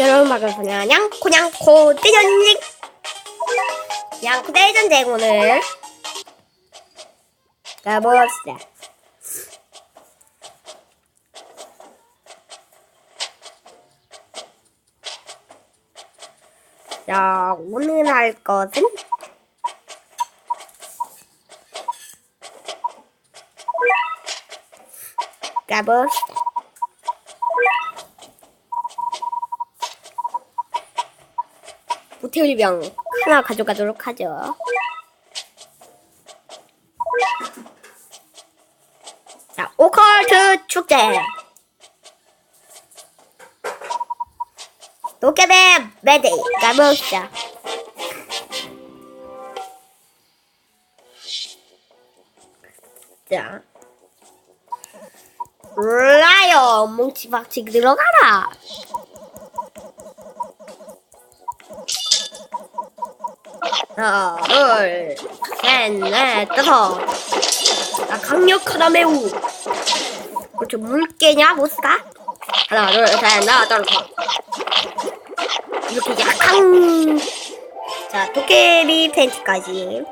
여러분 반갑습니다. 냥코 냥코 대전쟁 냥코 대전쟁 오늘 가봅시다. 자 오늘 할 것은 가봅시다. 모태울병 하나 가져가도록 하죠. 자, 오컬트 축제. 도깨비 매데이 가봅시다. 자. 라이어 뭉치박치 들어가라. 하나, 둘, 셋, 넷, 다섯. 나 강력하다 매우. 그렇게 물개냐, 보스가? 하나, 둘, 셋, 넷, 다섯. 이렇게 약한. 자, 도깨비 팬티까지.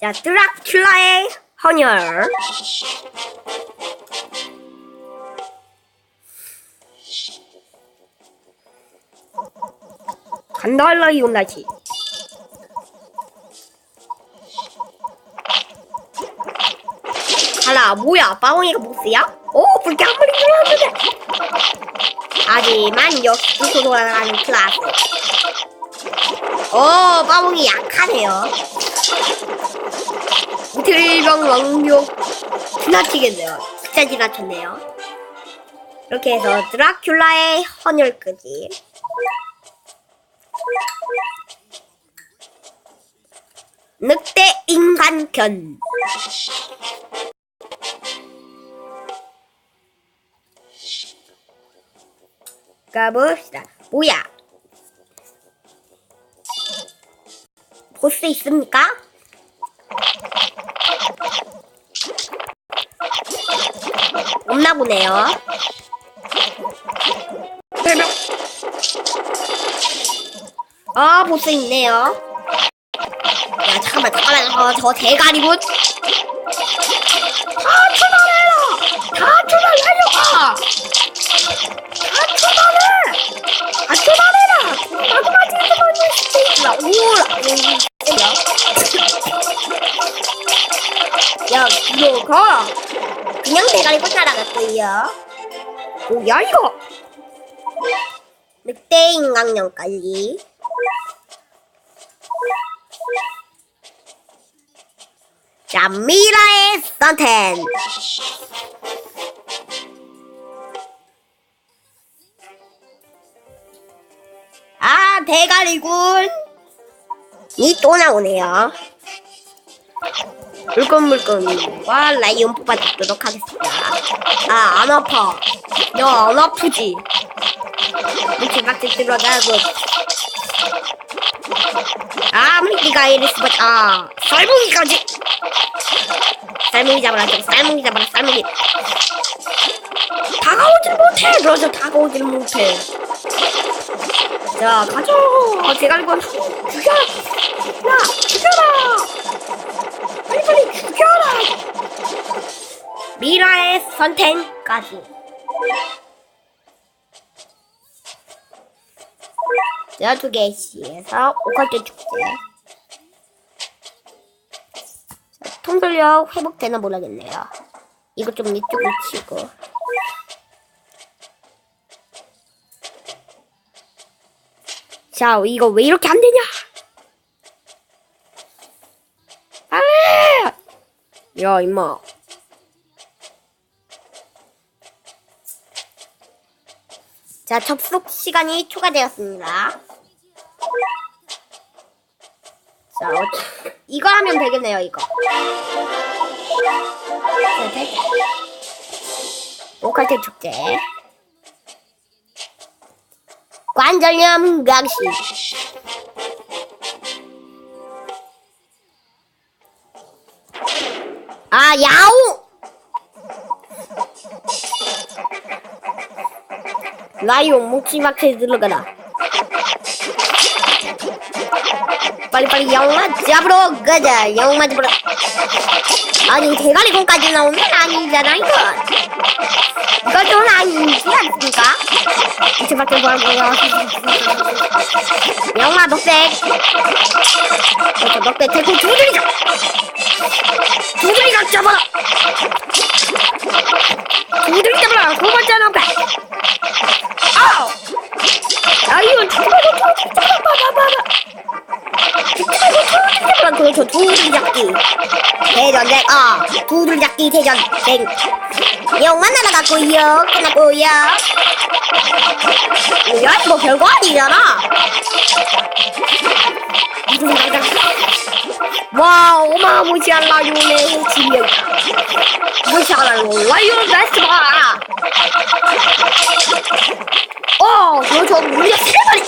자, 드라큘라의 헌혈. 간달라 이온나지. 하나 뭐야? 빠옹이가 보스야? 오 불쾌 한 마리 들어왔는데. 하지만 역시 뚫고 돌아가는 클라스. 오 빠옹이 약하네요. 들병 왕력 지나치겠네요. 진짜 지나쳤네요. 이렇게 해서 드라큘라의 헌혈까지 늑대 인간 견. 가봅시다. 뭐야? 보스 있습니까? 없나 보네요. 아, 보스 있네요. 야 잠깐만 잠깐만. 어, 저다 출발해라 다 출발 내려가 다 출발해 다 출발해라! 마지막에 스테이지라 오라 야 이거 가 그냥 대가리군 날아갔고요 뭐야 이거. 늑대 인강령까지 자, 미라의 선텐. 아, 대가리군. 이 또 나오네요. 물건물건과 라이온 뽑아주도록 하겠습니다. 아, 안 아파. 야, 안 아프지? 이렇게 막지 들어가고. 아무리 네가 이랬으면, 아, 썰무기까지. 쌀무기 잡아라 쌀무기 잡아라 쌀무기 다가오질 못해. 그래서 다가오질 못해. 자 가자 제가 이건 죽여 야 죽여라. 빨리 빨리 죽여라. 미라의 선택까지. 자, 두 개씩에서 오컬트 축제. 통솔력 회복되나 모르겠네요. 이거 좀 이쪽으로 치고. 자, 이거 왜 이렇게 안 되냐? 아! 야, 임마. 자, 접속 시간이 초과되었습니다. 자, 어, 이거 하면 되겠네요, 이거. 오컬트 축제. 관절염 강시. 아, 야옹! 라이온 묵지마켓에 들어가라. 빨리빨리 영마 잡으러 가자. 영마 잡으러. 아니, 대가리 공까지 나오면 아니잖아, 이건. 이건 좀 아니지 않습니까? 이체밖에 뭐, 뭐, 영마 넉백. 그렇죠, 넉백 대고 두드리자. 두드리자 잡아라. 아 두들 잡기 대전쟁 영만 날아갔고요. 끝났고요. 야? 이거 별거 아니잖아. 와 어마무시한 라이온의 진명. 무시한 라이온 베스트바 어 그렇죠 무려 세 마리.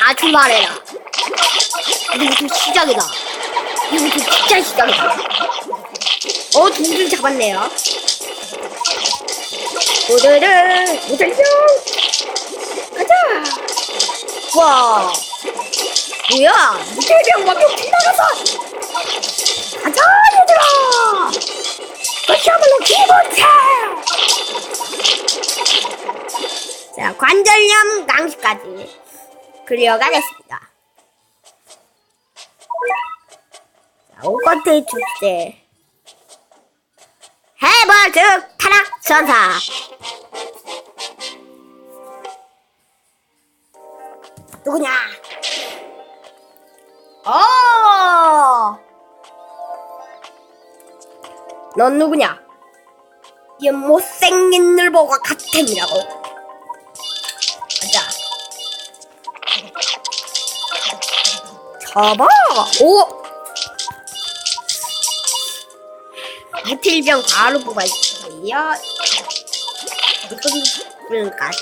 다 출발해라. 이거부터 시작이다. 이거부터 진짜 시작이다. 어, 동줄 잡았네요. 오늘은 무전령 가자. 와, 뭐야? 무전령 완벽 지나가서 가자 얘들아. 그야말로 기본체. 자, 관절염 강시까지. 클리어가 됐습니다. 자, 오건트 축제. 해버즈 타락 전사. 누구냐? 어! 넌 누구냐? 이 못생긴 늘보가 같은이라고. 가자. 잡아! 오! 무필병 바로 뽑아주고요. 이끈까지.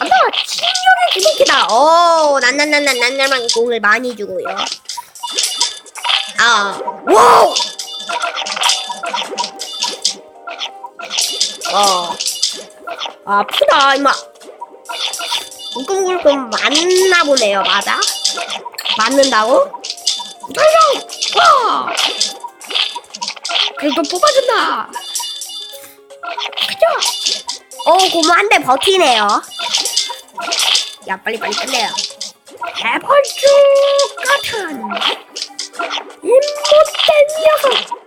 아빠, 치료를 기록이다. 오, 난난난난 난날만 공을 많이 주고요. 아, 와우! 어. 아프다, 임마. 울끔울끔 맞나 보네요, 맞아? 맞는다고? 달려! 와! 그래도 뽑아준다! 가자! 어, 고모 한 대 버티네요. 야, 빨리 빨리 끝내요. 해벌쭉 같은 임못된 녀석!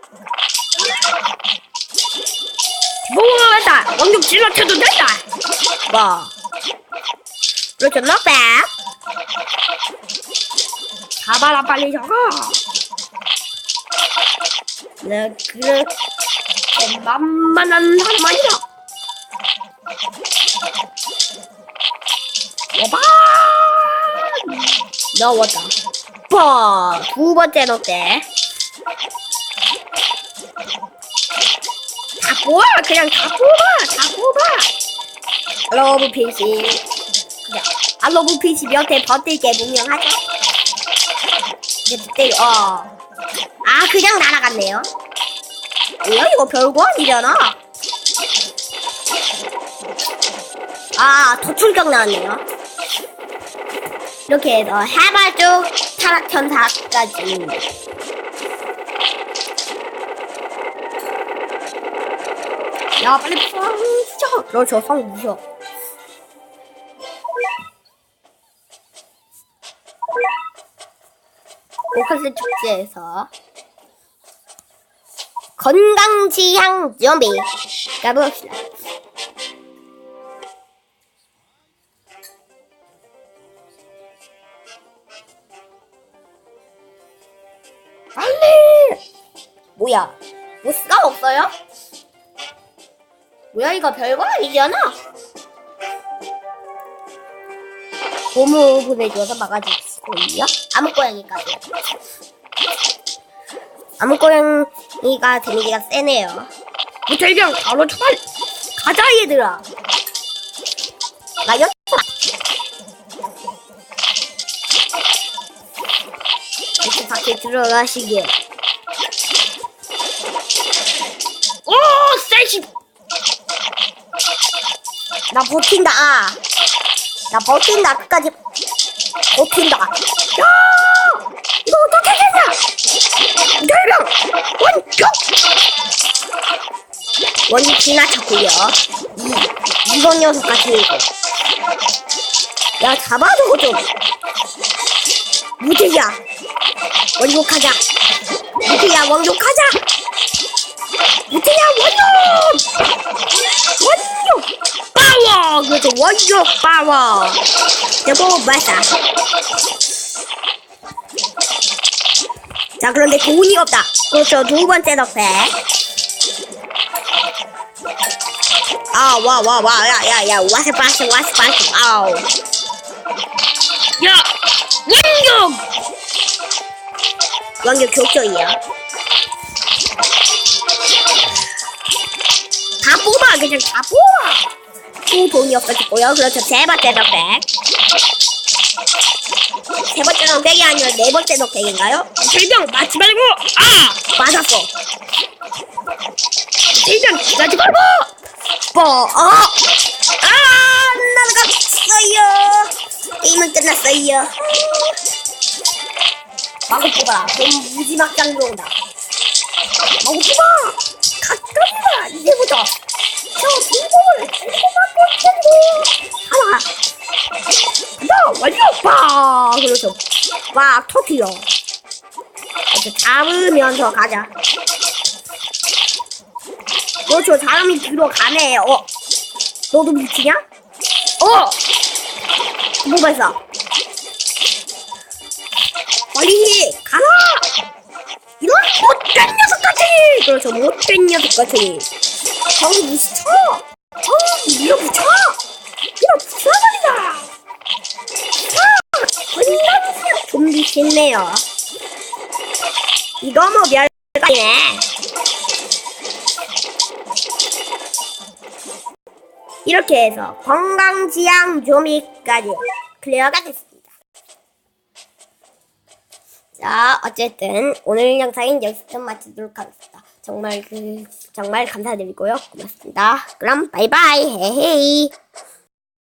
뭐하다! 왕족 질러쳐도 된다! 뭐? 그렇죠, not bad. 잡아라, 빨리 잡아. 내 그렇게 만만한 사람 아니라. 여봐! 넣었다. 빠! 두 번째 넣대. 다 뽑아! 그냥 다 뽑아! 다 뽑아! 러브 피시. 그냥 알로브 피시 몇대 버틸게 분명하죠? 때려, 어. 아, 그냥 날아갔네요. 뭐야, 이거 별거 아니잖아. 아, 도출격 나왔네요. 이렇게 해서 해발쭉 타락천사까지. 야, 빨리 펑 쳐! 그렇죠, 성 무셔. 오카스 축제에서 건강지향 좀비 가봅시다. 빨리! 뭐야? 보스가 없어요? 뭐야 이거 별거 아니잖아? 고무 보내줘서 막아주 고양이요? 암흑고양이까지. 암흑고양이가 데미지가 세네요. 무철경 바로 출 가자 얘들아. 나 여. 이렇게 밖에 들어가시게. 오, 세시. 나 버틴다. 아. 나 버틴다 끝까지. 버틴다. 야! 이거 어떻게 되냐? 대령 원격! 원이 지나쳤고요. 이, 이번 녀석같이 이거. 야, 잡아줘, 좀. 무대야. 원격하자. 무대야, 원격하자. 무대야, 원격! 원격! 원격 파워! 대보 발사. 자, 그런데 돈이 없다. 그렇죠, 두 번째 덕배. 아, 와, 와, 와, 야, 야, 야, 와스 바스, 와스 바스, 아우. 야 원격 완전 격조이야. 다 뽑아, 그냥 다 뽑아. 또 돈이 없어졌고요. 그렇죠, 세 번째 덕백. 세 번째 덕백이 아니라 네 번째 덕백인가요? 실병 맞지 말고 아 맞았어. 실병 맞지 말고 뭐, 어? 아, 날아갔어요. 게임은 끝났어요. 마구 뽑아라. 돈 무지막장 들어온다. 마구 뽑아. 가까이다. 이제부터. 나 완료. 빠. 그래서 막 터트려. 이렇게 잡으면서 가자. 그렇죠. 사람이 들어가네. 어. 너도 미치냐? 어! 뭐 발사? 빨리 가라! 이런 못된 녀석같이! 그렇죠. 못된 녀석같이. 거기 무시쳐! 어, 밀어붙여! 밀어붙여버리자! 아! 건너주세요! 좀비 싫네요. 이거 뭐 별거네. 이렇게 해서 건강지향 조미까지 클리어가 됐습니다. 자, 어쨌든 오늘 영상은 여기서 마치도록 하겠습니다. 정말 그 정말 감사드리고요. 고맙습니다. 그럼 바이바이. 헤헤이.